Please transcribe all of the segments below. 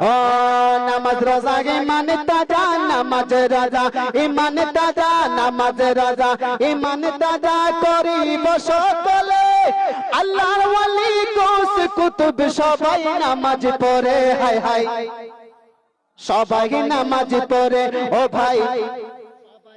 নামাজ রোজা ইমান তাজা নামাজ রাজা ইমান তাজা নামাজ রাজা ইমান তাজা করিব সকলে। আল্লাহর ওয়ালি কোস কুতুব, সবাই নামাজ পড়ে হাই হাই সবাই নামাজ পড়ে, ও ভাই।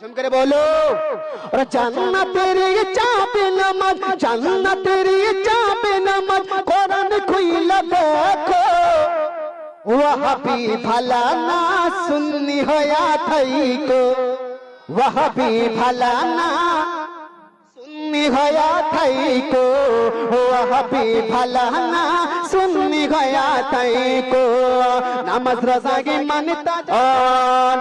ঝুম করে বলো ওরা জান্নাতের চাপে নামাজ জান্নাতের চাপে নামাজ কোরআন খুইলা দেখো ওয়াহাবি ভালা না সুন্নি হয়া থাইকো ওয়াহাবি ভালা না সুন্নি হয়া থাইকো ওয়াহাবি ভালা না সুন্নি হয়া থাইকো নামাজ রোজা গে মানতা ও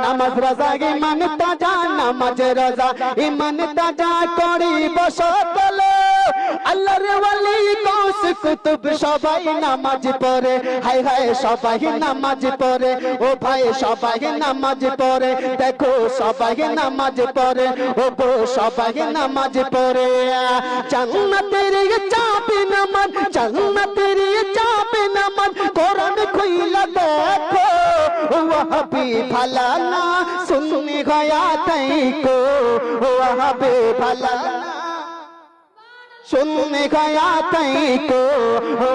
নামাজ রোজা গে মানতা যা নামাজ রোজা ইমান তাজা করিব সকলে আল্লাহর ওয়ালি কৌস কুতুব সবাই নামাজ পড়ে। হাই হাই সবাই নামাজ পড়ে। ও ভাই সবাই নামাজ পড়ে। দেখো সবাই নামাজ পড়ে। ও গো সবাই নামাজ পড়ে। জান্নাতের চাপে নামাজ, জান্নাতের চাপে নামাজ, কোরআন খুইলা দেখো। ওয়াহাবি ভালা না সুন্নি গয়া তাইকো ওয়াহাবি ভালা না सुनने गया तई को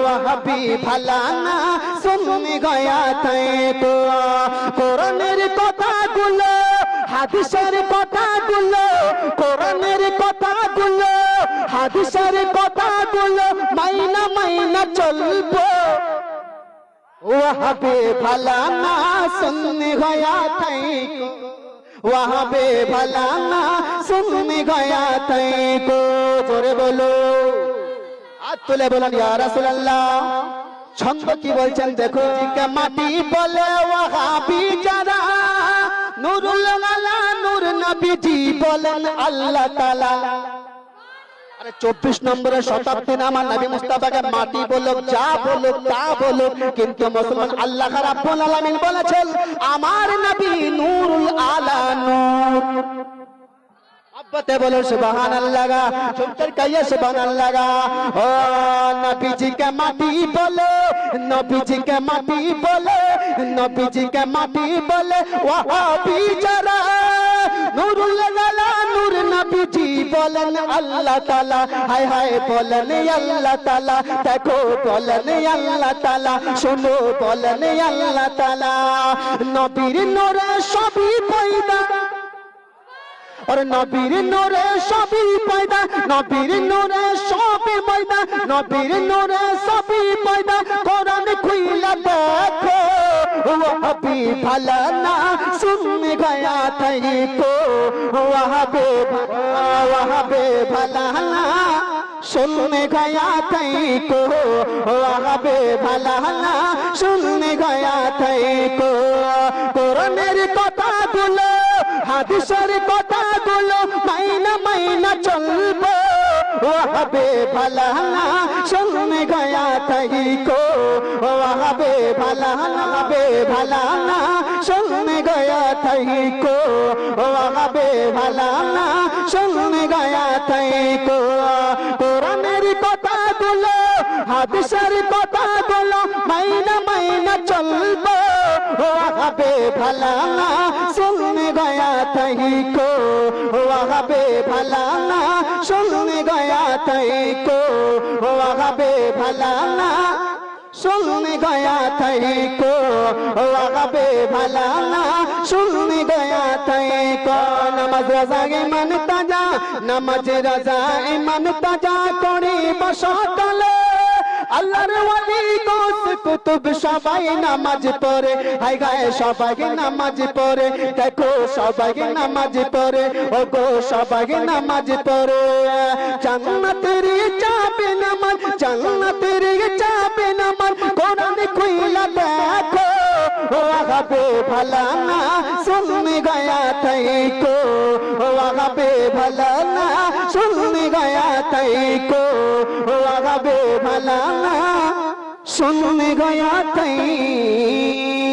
वह भी भला ना सुनने गया तई को কোরআনের কথাগুলো হাদিসের কথাগুলো কোরআনের কথাগুলো হাদিসের কথাগুলো মাইনা মাইনা চলবো वह भी भला ना सुनने गया तई को वहाँ पे भला গয়া জোরে বলো। আর তুলে বলুন ছন্দ কি বলছেন দেখো মাটি বলে নুরুল নবীজি বলেন আল্লাহ চব্বিশ নম্বরের শতাব্দী আমার নবী মুস্তাফাকে মাটি বলুক, যা বলুক, তা বলুক, কিন্তু মুসলমান আল্লাহ রাব্বুল আলামিন বলেছেন, আমার নবী নুরুল আলা নূর। আব্বাতে বলো সুবহান আল্লাহ গা চুমচার কাইয়ে সুবহান আল্লাহ গা। ও নবীজি কে মাটি বলে নবীজি কে মাটি বলে নবীজি কে মাটি বলে, ওয়াহাবি যারা নুরুল আলা নূর নবীজি বলেন আল্লাহ তাআলা। হায় হায় বলেন আল্লাহ তাআলা, দেখো বলেন আল্লাহ তাআলা, শোনো বলেন আল্লাহ তাআলা। নবীর নূরে সবই পয়দা और নবীর নূরে সবই পয়দা নবীর নূরে সবই পয়দা নবীর নূরে সবই পয়দা কোরআন খুইলা দেখো वहाँ भी भला ना सुन गया थई को वहाँ पे वहाँ पे भला ना सुन गया थई को वहाँ पे भला ना सुन गया थई को কোরআনের কথাগুলো হাদিসের কথাগুলো মাইনা মাইনা চলবো। ওয়াহাবে ভালা না শুনে গয়া তাই কো ওয়াহাবে ভালা না বে ভালা না শুনে গয়া তাই কো ওয়াহাবে ভালা না শুনে গয়া তাই কো কোরআনের কথাগুলো, হাদিসের কথাগুলো মাইনা মাইনা চলবো। ওয়াহাবে ভালা না শুনে গয়া তাই কো ওয়াহাবে ভালা না গয়া তাই কো ওয়াহাবে ভালা না গয়া তাই কো ওয়াহাবে ভালা না গয়া তাই কো নামাজ রাজা ইমান তাজা, নামাজ রাজা ইমান তাজা, করে বসতলে। আল্লাহর ওয়ালি গোস কুতুব সবাই নামাজ পড়ে। হাই গায়ে সবাই নামাজ পড়ে। দেখো, সবাই নামাজ পড়ে। ও গো সবাই নামাজ পড়ে। জান্নাতের চাপে নামাজ, জান্নাতের চাপে নামাজ। কোরআন খুইলা দেখো, ও আগাবে ভালানা গায়া গয়া থাইকো। ও আগাবে ভালানা সুন গায়া থাইকো আগাবে ভালা শুনে গয়া থাইকো